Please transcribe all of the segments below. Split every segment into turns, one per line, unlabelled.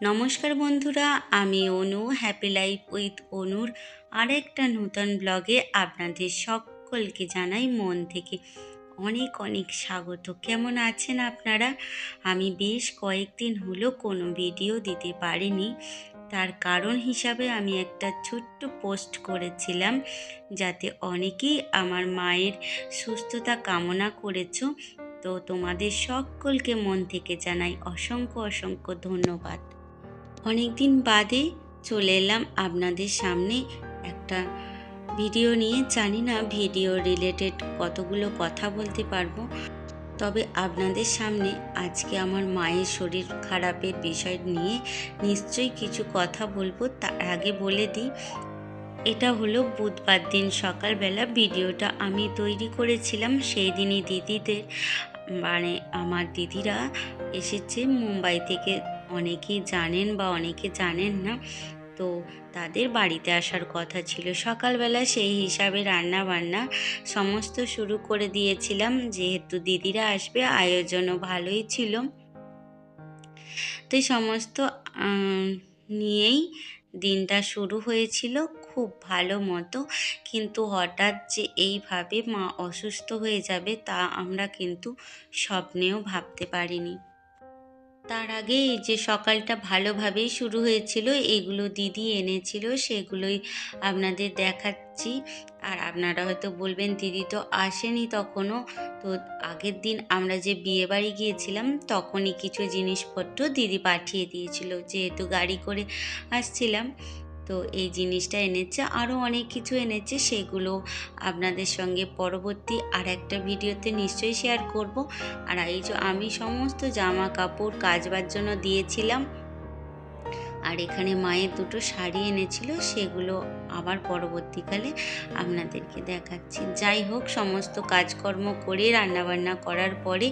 নমস্কার বন্ধুরা, আমি অনু হ্যাপি লাইফ উইথ অনুর আরেকটা নতুন ব্লগে আপনাদের সকলকে জানাই মন থেকে অনেক অনেক স্বাগত। কেমন আছেন আপনারা? আমি বেশ কয়েকদিন হলো কোনো ভিডিও দিতে পারিনি। তার কারণ হিসাবে আমি একটা ছোট্ট পোস্ট করেছিলাম, যাতে অনেকেই আমার মায়ের সুস্থতা কামনা করেছ। তো তোমাদের সকলকে মন থেকে জানাই অসংখ্য অসংখ্য ধন্যবাদ। অনেক দিন বাদে চলে এলাম আপনাদের সামনে একটা ভিডিও নিয়ে। জানি না ভিডিও রিলেটেড কতগুলো কথা বলতে পারব। তবে আপনাদের সামনে আজকে আমার মায়ের শরীর খারাপের বিষয় নিয়ে নিশ্চয়ই কিছু কথা বলব। তার আগে বলে দিই, এটা হলো বুধবার দিন সকালবেলা ভিডিওটা আমি তৈরি করেছিলাম। সেই দিনই দিদিদের মানে আমার দিদিরা এসেছে মুম্বাই থেকে অনেকেই জানেন বা অনেকে জানেন না। তো তাদের বাড়িতে আসার কথা ছিল। সকালবেলা সেই হিসাবে রান্না বান্না সমস্ত শুরু করে দিয়েছিলাম। যেহেতু দিদিরা আসবে, আয়োজনও ভালোই ছিল। তো সমস্ত নিয়েই দিনটা শুরু হয়েছিল খুব ভালো মতো। কিন্তু হঠাৎ যে এইভাবে মা অসুস্থ হয়ে যাবে তা আমরা কিন্তু স্বপ্নেও ভাবতে পারিনি। তার আগে যে সকালটা ভালোভাবেই শুরু হয়েছিল, এগুলো দিদি এনেছিল, সেগুলোই আপনাদের দেখাচ্ছি। আর আপনারা হয়তো বলবেন, দিদি তো আসেনি তখনও। তো আগের দিন আমরা যে বিয়ে বাড়ি গিয়েছিলাম, তখনই কিছু জিনিসপত্র দিদি পাঠিয়ে দিয়েছিল, যেহেতু গাড়ি করে আসছিলাম। তো এই জিনিসটা এনেছে, আরও অনেক কিছু এনেছে, সেগুলো আপনাদের সঙ্গে পরবর্তী আর একটা ভিডিওতে নিশ্চয়ই শেয়ার করব। আর এই যে আমি সমস্ত জামা কাপড় কাচবার জন্য দিয়েছিলাম আর এখানে মায়ের দুটো শাড়ি এনেছিল, সেগুলো আবার পরবর্তীকালে আপনাদেরকে দেখাচ্ছি। যাই হোক, সমস্ত কাজকর্ম করে রান্নাবান্না করার পরে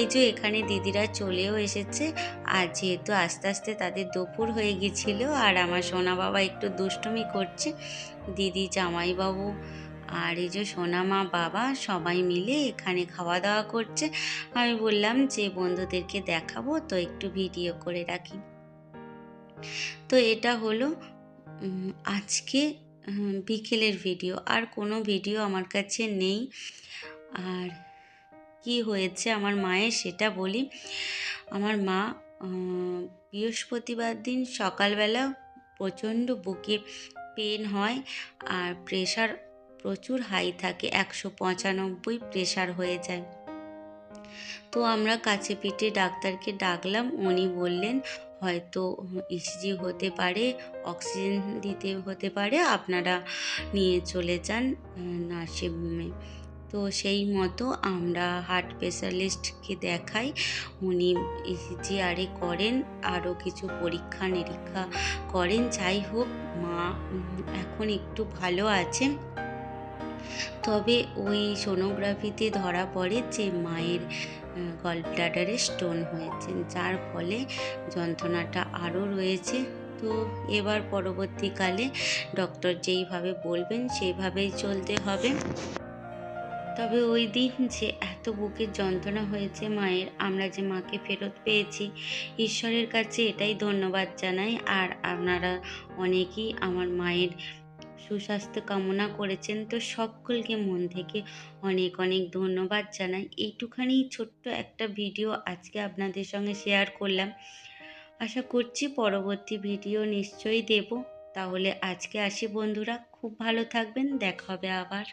এই যে এখানে দিদিরা চলেও এসেছে। আর যেহেতু আস্তে আস্তে তাদের দুপুর হয়ে গেছিল আর আমার সোনা বাবা একটু দুষ্টুমি করছে, দিদি, জামাইবাবু আর এই যে সোনা মা, বাবা সবাই মিলে এখানে খাওয়া দাওয়া করছে। আমি বললাম যে বন্ধুদেরকে দেখাবো, তো একটু ভিডিও করে রাখি। তো এটা হলো আজকে বিকেলের ভিডিও। আর কোনো ভিডিও আমার কাছে নেই। আর কি হয়েছে আমার মায়ের সেটা বলি। আমার মা বৃহস্পতিবার দিন সকালবেলা প্রচণ্ড বুকে পেন হয় আর প্রেশার প্রচুর হাই থাকে। একশো পঁচানব্বই প্রেশার হয়ে যায়। তো আমরা কাছে পিঠে ডাক্তারকে ডাকলাম। উনি বললেন হয়তো ইসিজি হতে পারে অক্সিজেন দিতে হতে পারে, আপনারা নিয়ে চলে যান নার্সিংহোমে। তো সেই মতো আমরা হার্ট স্পেশালিস্টকে দেখাই, উনি ইসিজি আরে করেন, আরও কিছু পরীক্ষা নিরীক্ষা করেন, যাই হোক, মা এখন একটু ভালো আছে। তবে ওই সোনোগ্রাফিতে ধরা পড়ে যে মায়ের গল ব্লাডারে স্টোন হয়েছে যার ফলে যন্ত্রণাটা আরও রয়েছে। তো এবার পরবর্তীকালে ডক্টর যেইভাবে বলবেন, সেইভাবেই চলতে হবে। তবে ওই দিন যে এত বুকের যন্ত্রণা হয়েছে মায়ের, আমরা যে মাকে ফেরত পেয়েছি, ঈশ্বরের কাছে এটাই ধন্যবাদ জানাই। আর আপনারা অনেকেই আমার মায়ের সুস্বাস্থ্য কামনা করেছেন। তো সকলকে মন থেকে অনেক অনেক ধন্যবাদ জানাই। এইটুখানি ছোট্ট একটা ভিডিও আজকে আপনাদের সঙ্গে শেয়ার করলাম। আশা করছি পরবর্তী ভিডিও নিশ্চয়ই দেব। তাহলে আজকে আসি বন্ধুরা। খুব ভালো থাকবেন। দেখা হবে আবার।